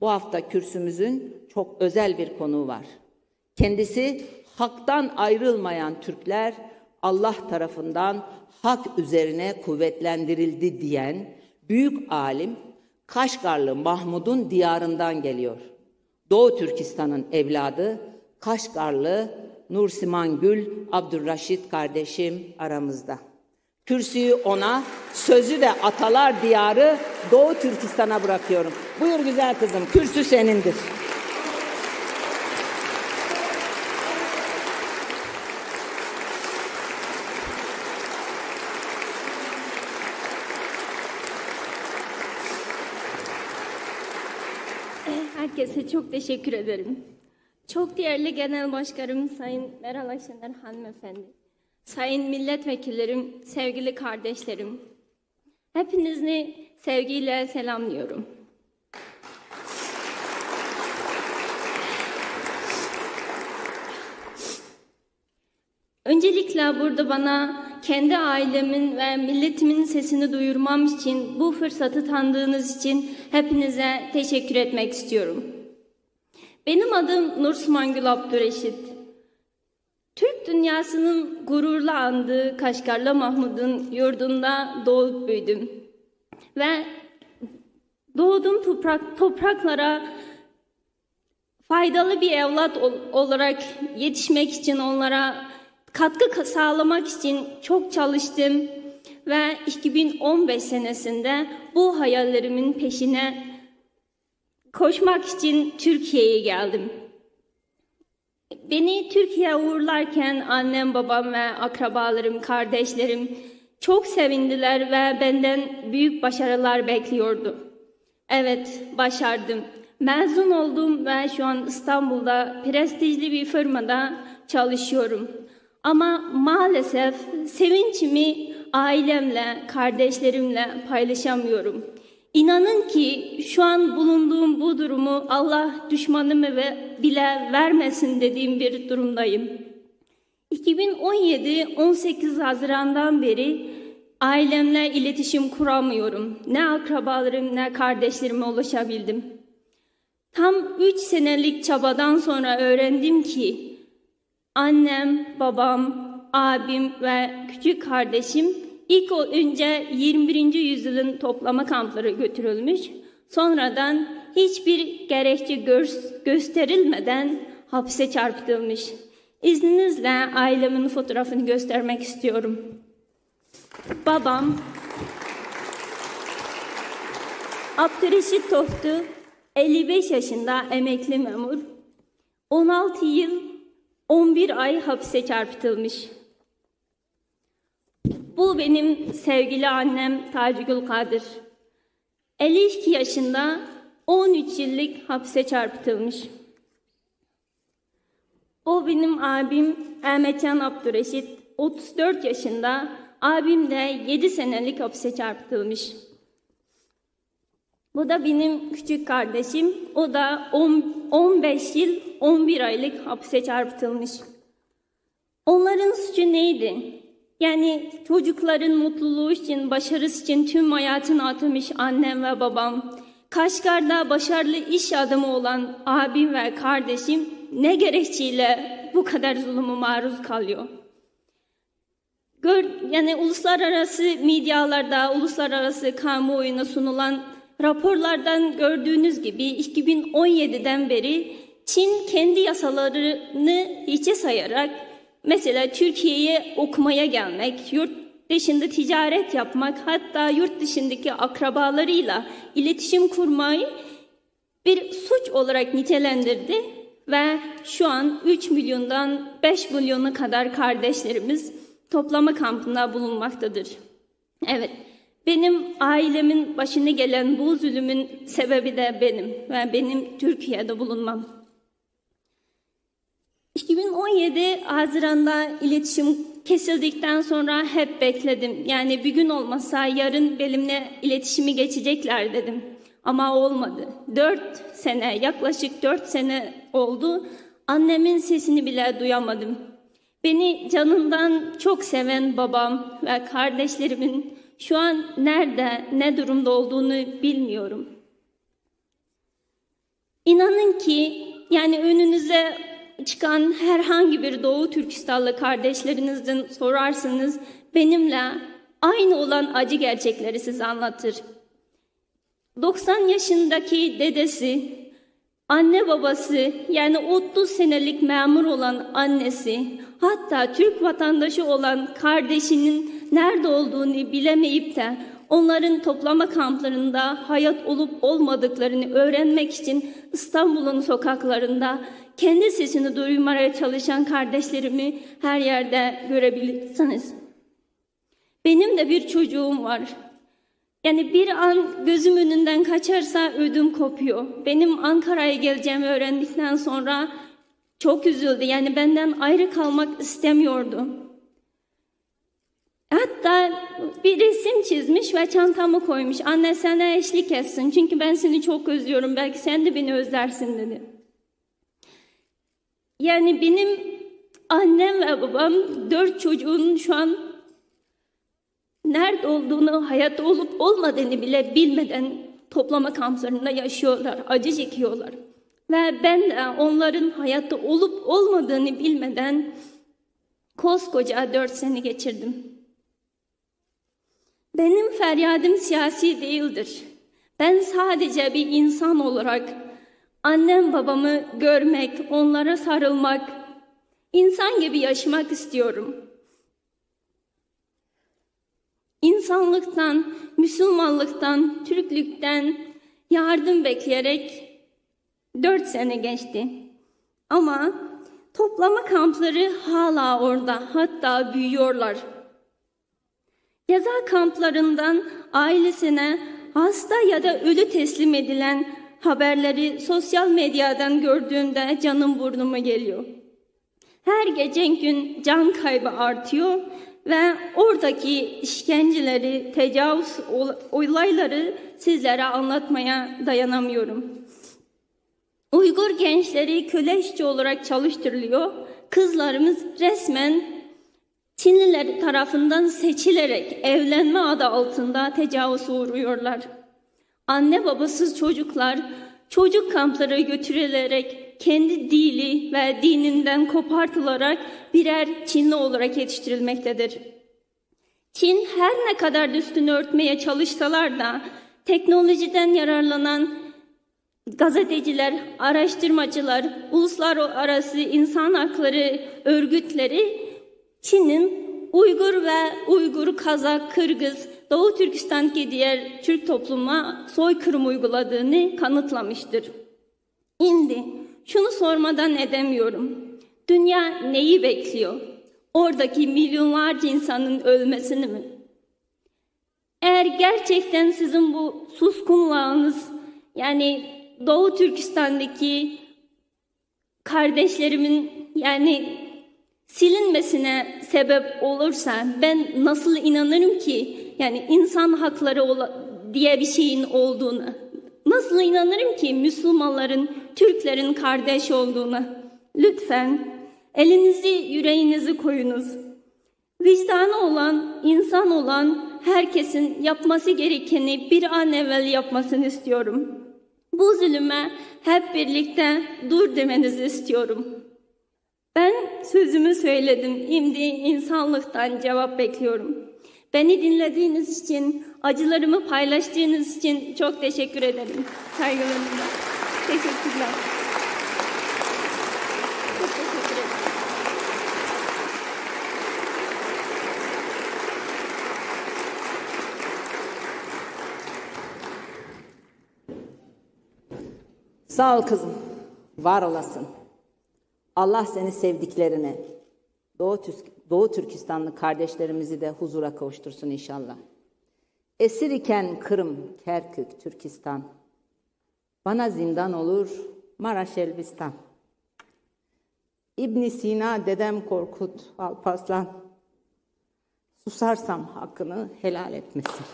Bu hafta kürsümüzün çok özel bir konuğu var. Kendisi haktan ayrılmayan Türkler Allah tarafından hak üzerine kuvvetlendirildi diyen büyük alim Kaşgarlı Mahmud'un diyarından geliyor. Doğu Türkistan'ın evladı Kaşgarlı Nursiman Gül Abdurraşit kardeşim aramızda. Kürsüyü ona, sözü de atalar diyarı Doğu Türkistan'a bırakıyorum. Buyur güzel kızım, kürsü senindir. Herkese çok teşekkür ederim. Çok değerli Genel Başkanım Sayın Meral Akşener Hanımefendi, Sayın Milletvekillerim, sevgili kardeşlerim, hepinizi sevgiyle selamlıyorum. Öncelikle burada bana kendi ailemin ve milletimin sesini duyurmam için bu fırsatı tanıdığınız için hepinize teşekkür etmek istiyorum. Benim adım Nursman Gül Abdüreşit. Türk dünyasının gururla andığı Kaşgarlı Mahmud'un yurdunda doğup büyüdüm. Ve doğduğum toprak, topraklara faydalı bir evlat ol- olarak yetişmek için onlara katkı sağlamak için çok çalıştım ve 2015 senesinde bu hayallerimin peşine koşmak için Türkiye'ye geldim. Beni Türkiye'ye uğurlarken annem, babam ve akrabalarım, kardeşlerim çok sevindiler ve benden büyük başarılar bekliyordu. Evet, başardım. Mezun oldum ve şu an İstanbul'da prestijli bir firmada çalışıyorum. Ama maalesef sevinçimi ailemle, kardeşlerimle paylaşamıyorum. İnanın ki şu an bulunduğum bu durumu Allah düşmanımı ve bile vermesin dediğim bir durumdayım. 2017-18 Haziran'dan beri ailemle iletişim kuramıyorum. Ne akrabalarım ne kardeşlerime ulaşabildim. Tam 3 senelik çabadan sonra öğrendim ki annem, babam, abim ve küçük kardeşim ilk önce 21. yüzyılın toplama kampları götürülmüş. Sonradan hiçbir gerekçe gö- gösterilmeden hapse çarptırılmış. İzninizle ailemin fotoğrafını göstermek istiyorum. Babam Abdüreşit Toftu 55 yaşında emekli memur. 16 yıl 11 ay hapse çarpıtılmış. Bu benim sevgili annem Tacigül Kadir. 52 yaşında 13 yıllık hapse çarpıtılmış. O benim abim Ahmetcan Abdüreşit 34 yaşında, abim de 7 senelik hapse çarpıtılmış. Bu da benim küçük kardeşim. O da 10 15 yıl 11 aylık hapse çarpıtılmış. Onların suçu neydi? Yani çocukların mutluluğu için, başarısı için tüm hayatını atamış annem ve babam. Kaşgar'da başarılı iş adamı olan abim ve kardeşim ne gerekçeyle bu kadar zulümü maruz kalıyor? Gör, yani uluslararası medyalarda, uluslararası kamuoyuna sunulan raporlardan gördüğünüz gibi 2017'den beri Çin kendi yasalarını hiçe sayarak mesela Türkiye'ye okumaya gelmek, yurt dışında ticaret yapmak, hatta yurt dışındaki akrabalarıyla iletişim kurmayı bir suç olarak nitelendirdi ve şu an 3 milyondan 5 milyona kadar kardeşlerimiz toplama kampında bulunmaktadır. Evet, benim ailemin başına gelen bu zulümün sebebi de benim ve benim Türkiye'de bulunmam. 2017 Haziran'da iletişim kesildikten sonra hep bekledim. Yani bir gün olmasa yarın benimle iletişimi geçecekler dedim. Ama olmadı. Dört sene, yaklaşık dört sene oldu. Annemin sesini bile duyamadım. Beni canından çok seven babam ve kardeşlerimin şu an nerede, ne durumda olduğunu bilmiyorum. İnanın ki yani önünüze çıkan herhangi bir Doğu Türkistanlı kardeşlerinizden sorarsanız benimle aynı olan acı gerçekleri size anlatır. 90 yaşındaki dedesi, anne babası yani 30 senelik memur olan annesi, hatta Türk vatandaşı olan kardeşinin nerede olduğunu bilemeyip de onların toplama kamplarında hayat olup olmadıklarını öğrenmek için İstanbul'un sokaklarında kendi sesini duymaya çalışan kardeşlerimi her yerde görebilirsiniz. Benim de bir çocuğum var. Yani bir an gözüm önünden kaçarsa ödüm kopuyor. Benim Ankara'ya geleceğimi öğrendikten sonra çok üzüldü. Yani benden ayrı kalmak istemiyordu. Hatta bir resim çizmiş ve çantamı koymuş. Anne sana eşlik etsin. Çünkü ben seni çok özlüyorum. Belki sen de beni özlersin dedi. Yani benim annem ve babam dört çocuğun şu an nerede olduğunu, hayatta olup olmadığını bile bilmeden toplama kamplarında yaşıyorlar, acı çekiyorlar. Ve ben de onların hayatta olup olmadığını bilmeden koskoca dört sene geçirdim. Benim feryadım siyasi değildir. Ben sadece bir insan olarak annem babamı görmek, onlara sarılmak, insan gibi yaşamak istiyorum. İnsanlıktan, Müslümanlıktan, Türklükten yardım bekleyerek dört sene geçti. Ama toplama kampları hala orada, hatta büyüyorlar. Yaza kamplarından ailesine hasta ya da ölü teslim edilen haberleri sosyal medyadan gördüğümde canım burnuma geliyor. Her geçen gün can kaybı artıyor ve oradaki işkenceleri, tecavüz olayları sizlere anlatmaya dayanamıyorum. Uygur gençleri köle işçi olarak çalıştırılıyor. Kızlarımız resmen Çinliler tarafından seçilerek evlenme adı altında tecavüz uğruyorlar. Anne babasız çocuklar çocuk kamplara götürülerek kendi dili ve dininden kopartılarak birer Çinli olarak yetiştirilmektedir. Çin her ne kadar üstünü örtmeye çalışsalar da teknolojiden yararlanan gazeteciler, araştırmacılar, uluslararası insan hakları örgütleri Çin'in Uygur ve Uygur, Kazak, Kırgız, Doğu Türkistan'daki diğer Türk topluma soykırım uyguladığını kanıtlamıştır. Şimdi şunu sormadan edemiyorum. Dünya neyi bekliyor? Oradaki milyonlarca insanın ölmesini mi? Eğer gerçekten sizin bu suskunluğunuz yani Doğu Türkistan'daki kardeşlerimin yani silinmesine sebep olursa ben nasıl inanırım ki? Yani insan hakları diye bir şeyin olduğunu. Nasıl inanırım ki Müslümanların Türklerin kardeş olduğunu? Lütfen elinizi yüreğinizi koyunuz. Vicdanı olan insan olan herkesin yapması gerekeni bir an evvel yapmasını istiyorum. Bu zulüme hep birlikte dur demenizi istiyorum. Ben sözümü söyledim. Şimdi insanlıktan cevap bekliyorum. Beni dinlediğiniz için, acılarımı paylaştığınız için çok teşekkür ederim. Saygılarımla. Teşekkürler. Sağ ol kızım. Var olasın. Allah seni sevdiklerine, Doğu, Doğu Türkistanlı kardeşlerimizi de huzura kavuştursun inşallah. Esir iken Kırım, Kerkük, Türkistan. Bana zindan olur Maraş Elbistan. İbn Sina, dedem Korkut, Alparslan. Susarsam hakkını helal etmesin.